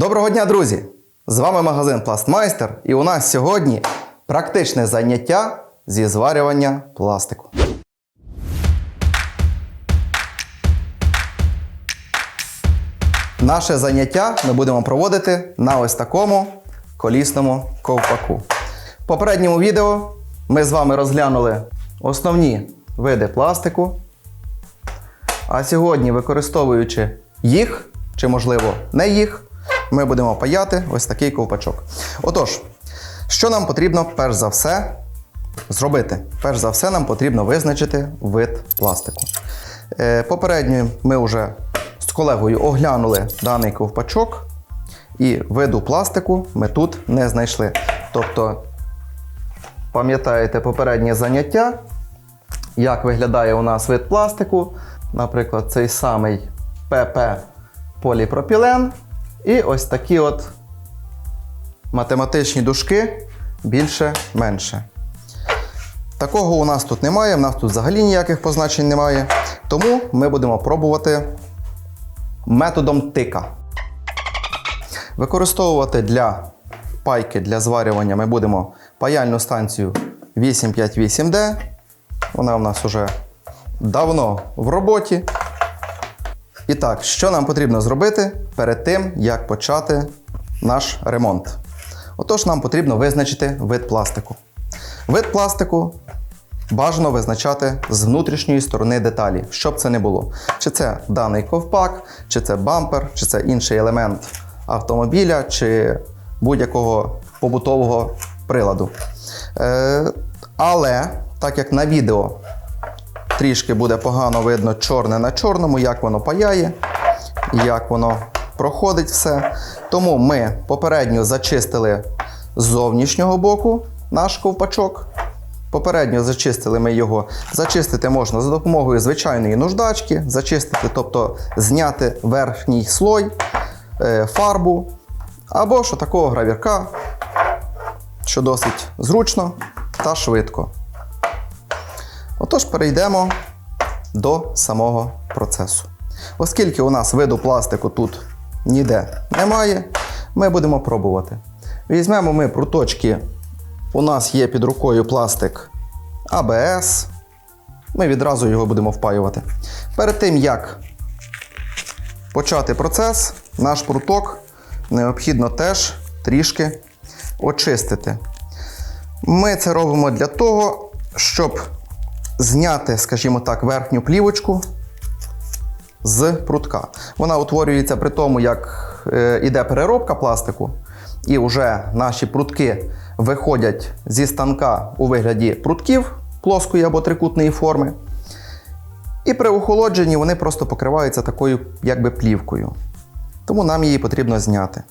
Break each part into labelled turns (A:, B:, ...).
A: Доброго дня, друзі! З вами магазин Пластмайстер, і у нас сьогодні практичне заняття зі зварювання пластику. Наше заняття ми будемо проводити на ось такому колісному ковпаку. В попередньому відео ми з вами розглянули основні види пластику. А сьогодні, використовуючи їх, чи можливо не їх, ми будемо паяти ось такий ковпачок. Отож, що нам потрібно перш за все зробити? Перш за все, нам потрібно визначити вид пластику. Е, Попередньо ми вже з колегою оглянули даний ковпачок, і виду пластику ми тут не знайшли. Тобто, пам'ятаєте попереднє заняття, як виглядає у нас вид пластику, наприклад, цей самий ПП поліпропілен, і ось такі от математичні дужки більше-менше. Такого у нас тут немає, в нас тут взагалі ніяких позначень немає. Тому ми будемо пробувати методом тика. Використовувати для пайки для зварювання ми будемо паяльну станцію 858D. Вона у нас вже давно в роботі. І так, що нам потрібно зробити перед тим, як почати наш ремонт? Отож, нам потрібно визначити вид пластику. Вид пластику бажано визначати з внутрішньої сторони деталі, щоб це не було. Чи це даний ковпак, чи це бампер, чи це інший елемент автомобіля, чи будь-якого побутового приладу. Е, але так як на відео трішки буде погано видно чорне на чорному, як воно паяє, як воно проходить все. Тому ми попередньо зачистили з зовнішнього боку наш ковпачок. Попередньо зачистили ми його. Зачистити можна за допомогою звичайної нуждачки, зачистити, тобто зняти верхній слой, е, фарбу або що такого гравірка, що досить зручно та швидко. Отож, перейдемо до самого процесу. Оскільки у нас виду пластику тут ніде немає, ми будемо пробувати. Візьмемо ми пруточки. У нас є під рукою пластик АБС. Ми відразу його будемо впаювати. Перед тим, як почати процес, наш пруток необхідно теж трішки очистити. Ми це робимо для того, щоб зняти, скажімо так, верхню плівочку з прутка. Вона утворюється при тому, як е, іде переробка пластику, і вже наші прутки виходять зі станка у вигляді прутків плоскої або трикутної форми. І при охолодженні вони просто покриваються такою якби плівкою. Тому нам її потрібно зняти.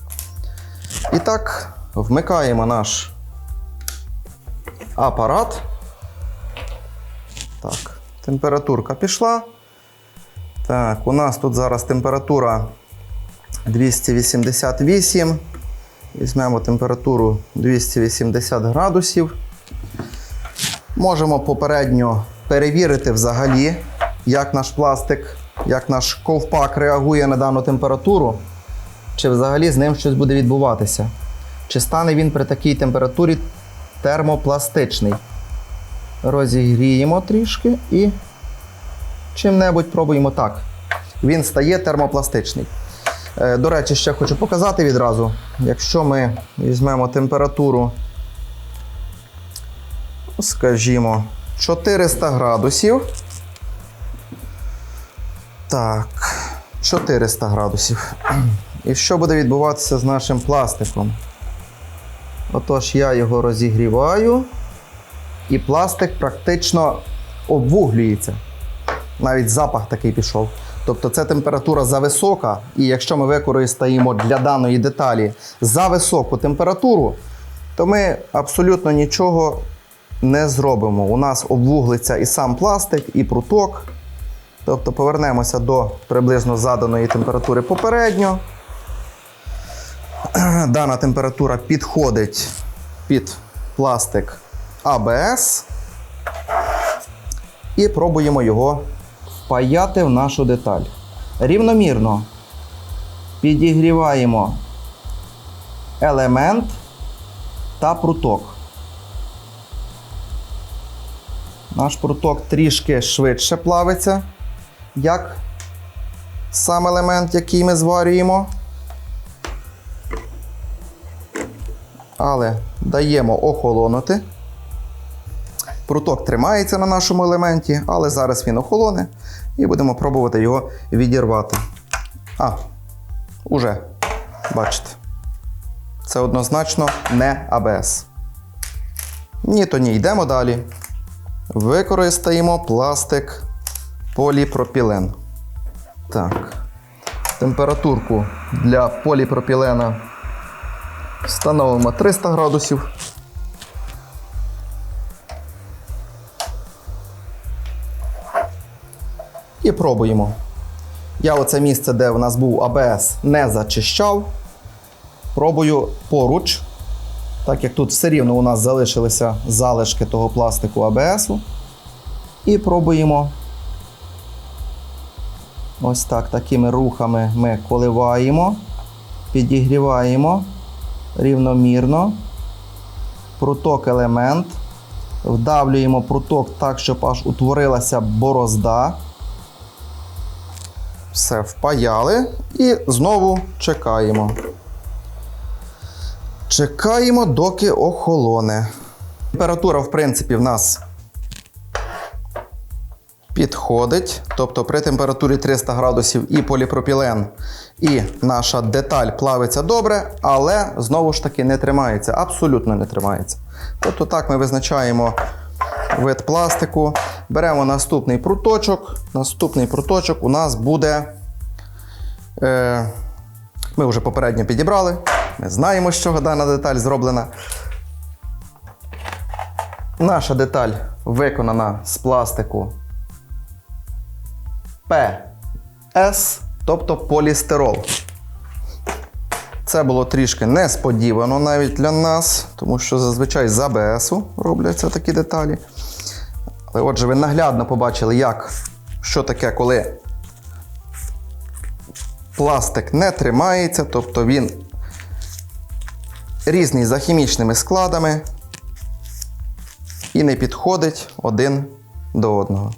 A: І так, вмикаємо наш апарат. Так, температурка пішла. Так, у нас тут зараз температура 288. Візьмемо температуру 280 градусів. Можемо попередньо перевірити взагалі, як наш пластик, як наш ковпак реагує на дану температуру, чи взагалі з ним щось буде відбуватися. Чи стане він при такій температурі термопластичний. Розігріємо трішки і чим-небудь пробуємо так. Він стає термопластичний. Е, До речі, ще хочу показати відразу. Якщо ми візьмемо температуру, скажімо, 400 градусів. Так, 400 градусів. І що буде відбуватися з нашим пластиком? Отож, я його розігріваю, і пластик практично обвуглюється. Навіть запах такий пішов. Тобто це температура зависока, і якщо ми використаємо для даної деталі за високу температуру, то ми абсолютно нічого не зробимо. У нас обвуглиться і сам пластик, і пруток. Тобто повернемося до приблизно заданої температури попередньо. Дана температура підходить під пластик АБС. І пробуємо його впаяти в нашу деталь. Рівномірно підігріваємо елемент та пруток. Наш пруток трішки швидше плавиться, як сам елемент, який ми зварюємо. Але даємо охолонути. Пруток тримається на нашому елементі, але зараз він охолоне і будемо пробувати його відірвати. А, уже, бачите. Це однозначно не АБС. Ні, то ні, йдемо далі. Використаємо пластик поліпропілен. Так. Температурку для поліпропілена встановимо 300 градусів. І пробуємо. Я оце місце, де в нас був АБС, не зачищав. Пробую поруч, так як тут все рівно у нас залишилися залишки того пластику АБСу. І пробуємо. Ось так, такими рухами ми коливаємо, підігріваємо рівномірно. Пруток елемент. Вдавлюємо пруток так, щоб аж утворилася борозда. Все впаяли і знову чекаємо. Чекаємо, доки охолоне. Температура, в принципі, в нас підходить. Тобто при температурі 300 градусів і поліпропілен, і наша деталь плавиться добре, але знову ж таки не тримається. Абсолютно не тримається. Тобто так ми визначаємо вид пластику. Беремо наступний пруточок. Наступний пруточок у нас буде. Е, ми вже попередньо підібрали. Ми знаємо, з чого дана деталь зроблена. Наша деталь виконана з пластику PS, тобто полістирол. Це було трішки несподівано навіть для нас, тому що зазвичай з АБСу робляться такі деталі. Але отже, ви наглядно побачили, як, що таке, коли пластик не тримається, тобто він різний за хімічними складами і не підходить один до одного.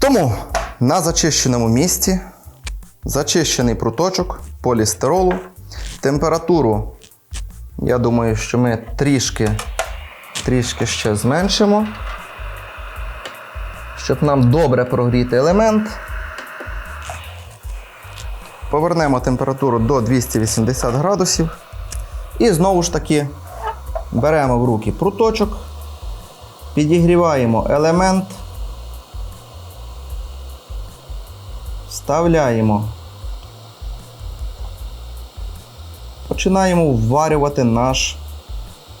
A: Тому на зачищеному місці зачищений пруточок полістиролу. Температуру, я думаю, що ми трішки, трішки ще зменшимо, щоб нам добре прогріти елемент. Повернемо температуру до 280 градусів. І знову ж таки беремо в руки пруточок, підігріваємо елемент, вставляємо. Починаємо вварювати наш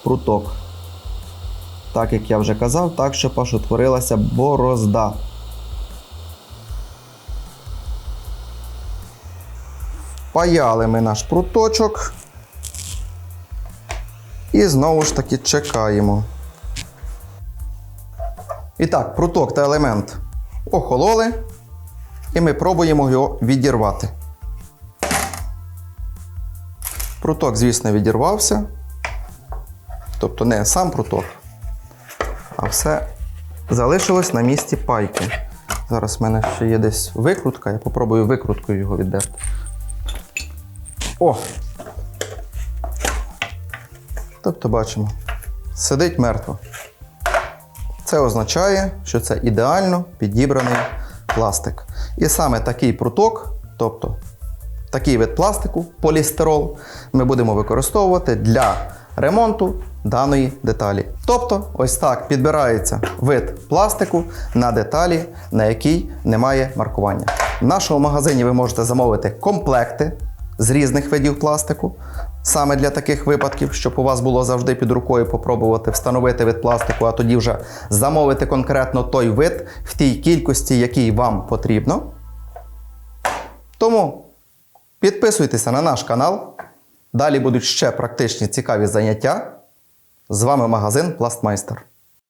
A: пруток. Так як я вже казав, так, щоб аж утворилася борозда. Паяли ми наш пруточок. І знову ж таки чекаємо. І так, пруток та елемент охололи. І ми пробуємо його відірвати. Пруток, звісно, відірвався. Тобто не сам пруток, а все залишилось на місці пайки. Зараз в мене ще є десь викрутка, я попробую викруткою його віддерти. О! Тобто бачимо, сидить мертво. Це означає, що це ідеально підібраний пластик. І саме такий пруток, тобто такий вид пластику, полістирол, ми будемо використовувати для ремонту даної деталі. Тобто, ось так підбирається вид пластику на деталі, на якій немає маркування. В нашому магазині ви можете замовити комплекти з різних видів пластику. Саме для таких випадків, щоб у вас було завжди під рукою попробувати встановити вид пластику, а тоді вже замовити конкретно той вид в тій кількості, який вам потрібно. Тому підписуйтеся на наш канал. Далі будуть ще практичні цікаві заняття. З вами магазин Пластмайстер.